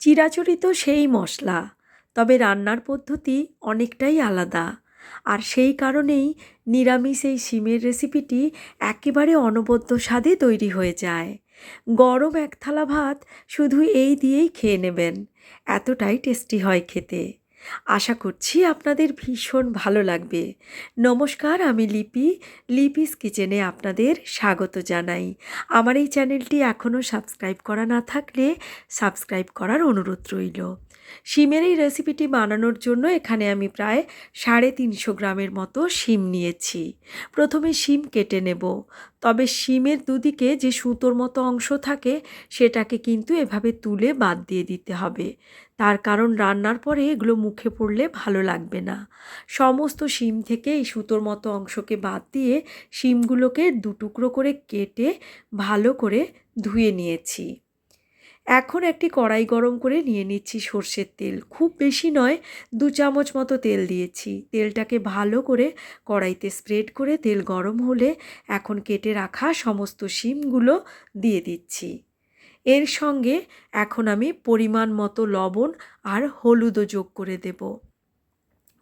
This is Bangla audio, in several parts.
চিরাচরিত সেই মশলা, তবে রান্নার পদ্ধতি অনেকটাই আলাদা। আর সেই কারণেই নিরামিষ এই শিমের রেসিপিটি একেবারে অনবদ্য স্বাদে তৈরি হয়ে যায়। গরম এক থালা ভাত শুধু এই দিয়েই খেয়ে নেবেন, এতটাই টেস্টি হয় খেতে। আশা করছি আপনাদের ভীষণ ভালো লাগবে। নমস্কার, আমি লিপি। লিপিস কিচেনে আপনাদের স্বাগত জানাই। আমার এই চ্যানেলটি এখনও সাবস্ক্রাইব করা না থাকলে সাবস্ক্রাইব করার অনুরোধ রইল। শিমের এই রেসিপিটি বানানোর জন্য এখানে আমি প্রায় সাড়ে তিনশো গ্রামের মতো শিম নিয়েছি। প্রথমে শিম কেটে নেব। তবে শিমের দুদিকে যে সুতোর মতো অংশ থাকে, সেটাকে কিন্তু এভাবে তুলে বাদ দিয়ে দিতে হবে। তার কারণ রান্নার পরে এগুলো মুখে পড়লে ভালো লাগবে না। সমস্ত শিম থেকে এই সুতোর মতো অংশকে বাদ দিয়ে শিমগুলোকে দুটুকরো করে কেটে ভালো করে ধুয়ে নিয়েছি। এখন একটি কড়াই গরম করে নিয়ে নিচ্ছি সর্ষের তেল। খুব বেশি নয়, দু চামচ মতো তেল দিয়েছি। তেলটাকে ভালো করে কড়াইতে স্প্রেড করে তেল গরম হলে এখন কেটে রাখা সমস্ত শিমগুলো দিয়ে দিচ্ছি। এর সঙ্গে এখন আমি পরিমাণ মতো লবণ আর হলুদও যোগ করে দেব।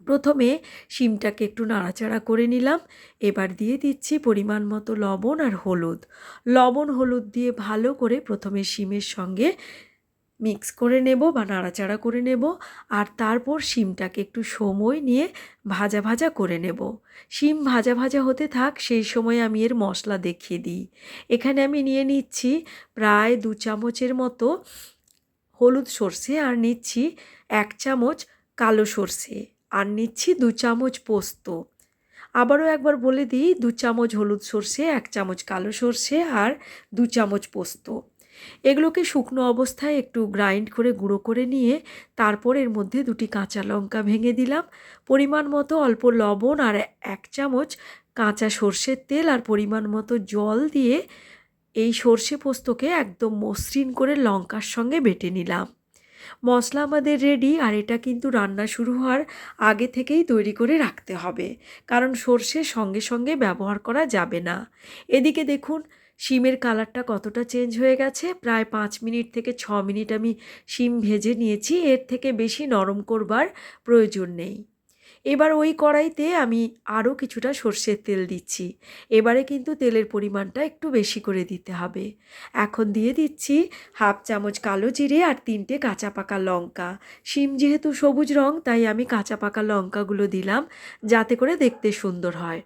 প্রথমে শিমটাকে একটু নাড়াচাড়া করে নিলাম। এবার দিয়ে দিচ্ছি পরিমাণ মতো লবণ আর হলুদ। লবণ, হলুদ দিয়ে ভালো করে প্রথমে শিমের সঙ্গে মিক্স করে নেব বা নাড়াচাড়া করে নেব আর তারপর শিমটাকে একটু সময় নিয়ে ভাজা ভাজা করে নেব। শিম ভাজা ভাজা হতে থাক, সেই সময় আমি এর মশলা দেখিয়ে দিই। এখানে আমি নিয়ে নিচ্ছি প্রায় দু চামচের মতো হলুদ সর্ষে আর নিচ্ছি এক চামচ কালো সর্ষে। আর নিচ্ছি দু চামচ পোস্ত। আবারও একবার বলে দিই, দু চামচ হলুদ সর্ষে, এক চামচ কালো সর্ষে আর দু চামচ পোস্ত। এগুলোকে শুকনো অবস্থায় একটু গ্রাইন্ড করে গুঁড়ো করে নিয়ে তারপর এর মধ্যে দুটি কাঁচা লঙ্কা ভেঙে দিলাম। পরিমাণ মতো অল্প লবণ আর এক চামচ কাঁচা সর্ষের তেল আর পরিমাণ মতো জল দিয়ে এই সর্ষে পোস্তকে একদম মসৃণ করে লঙ্কার সঙ্গে বেটে নিলাম। মশলা আমাদের রেডি আর এটা কিন্তু রান্না শুরু হওয়ার আগে থেকেই তৈরি করে রাখতে হবে। কারণ সর্ষে সঙ্গে সঙ্গে ব্যবহার করা যাবে না। এদিকে দেখুন, শিমের কালারটা কতটা চেঞ্জ হয়ে গেছে। প্রায় পাঁচ মিনিট থেকে ছ মিনিট আমি শিম ভেজে নিয়েছি। এর থেকে বেশি নরম করবার প্রয়োজন নেই। এবার ওই কড়াইতে আমি আরও কিছুটা সর্ষের তেল দিচ্ছি। এবারে কিন্তু তেলের পরিমাণটা একটু বেশি করে দিতে হবে। এখন দিয়ে দিচ্ছি হাফ চামচ কালো জিরে আর তিনটে কাঁচা পাকা লঙ্কা। শিম যেহেতু সবুজ রং, তাই আমি কাঁচা পাকা লঙ্কাগুলো দিলাম যাতে করে দেখতে সুন্দর হয়।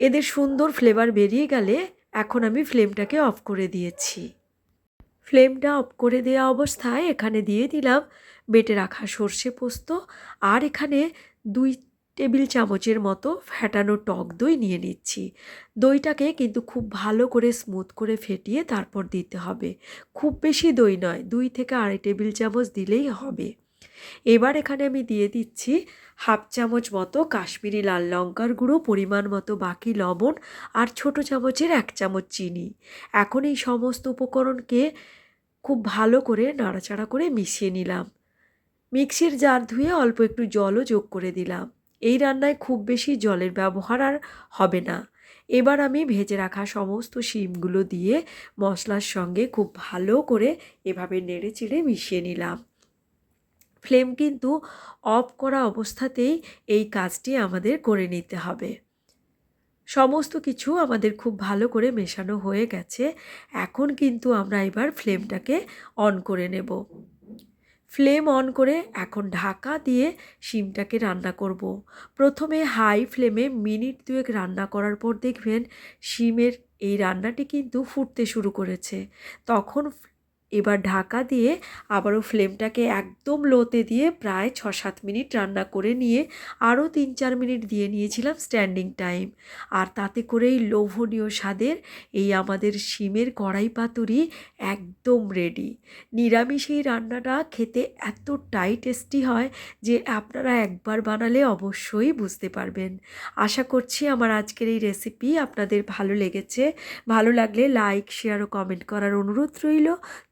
এদের সুন্দর ফ্লেভার বেরিয়ে গেলে এখন আমি ফ্লেমটাকে অফ করে দিয়েছি। ফ্লেমটা অফ করে দেওয়া অবস্থায় এখানে দিয়ে দিলাম বেটে রাখা সর্ষে পোস্ত আর এখানে দুই টেবিল চামচের মতো ফ্যাটানো টক দই নিয়ে নিচ্ছি। দইটাকে কিন্তু খুব ভালো করে স্মুথ করে ফেটিয়ে তারপর দিতে হবে। খুব বেশি দই নয়, দুই থেকে আড়াই টেবিল চামচ দিলেই হবে। এবার এখানে আমি দিয়ে দিচ্ছি হাফ চামচ মতো কাশ্মীরি লাল লঙ্কার গুঁড়ো, পরিমাণ মতো বাকি লবণ আর ছোট চামচের এক চামচ চিনি। এখন এই সমস্ত উপকরণকে খুব ভালো করে নাড়াচাড়া করে মিশিয়ে নিলাম। মিক্সির জার ধুয়ে অল্প একটু জলও যোগ করে দিলাম। এই রান্নায় খুব বেশি জলের ব্যবহার আর হবে না। এবার আমি ভেজে রাখা সমস্ত শিমগুলো দিয়ে মশলার সঙ্গে খুব ভালো করে এভাবে নেড়ে চেড়ে মিশিয়ে নিলাম। ফ্লেম কিন্তু অফ করা অবস্থাতেই এই কাজটি আমাদের করে নিতে হবে। সমস্ত কিছু আমাদের খুব ভালো করে মেশানো হয়ে গেছে, এখন কিন্তু আমরা এবার ফ্লেমটাকে অন করে নেব। ফ্লেম অন করে এখন ঢাকা দিয়ে শিমটাকে রান্না করব। প্রথমে হাই ফ্লেমে মিনিট দুয়েক রান্না করার পর দেখবেন শিমের এই রান্নাটি কিন্তু ফুটতে শুরু করেছে। তখন এবার ঢাকা দিয়ে আবারও ফ্লেমটাকে একদম লোতে দিয়ে প্রায় ছ সাত মিনিট রান্না করে নিয়ে আরও তিন চার মিনিট দিয়ে নিয়েছিলাম স্ট্যান্ডিং টাইম। আর তাতে করেই লোভনীয় স্বাদের এই আমাদের শিমের কড়াই পাতুরি একদম রেডি। নিরামিষ এই রান্নাটা খেতে এতটাই টেস্টি হয় যে আপনারা একবার বানালে অবশ্যই বুঝতে পারবেন। আশা করছি আমার আজকের এই রেসিপি আপনাদের ভালো লেগেছে। ভালো লাগলে লাইক, শেয়ার ও কমেন্ট করার অনুরোধ রইল।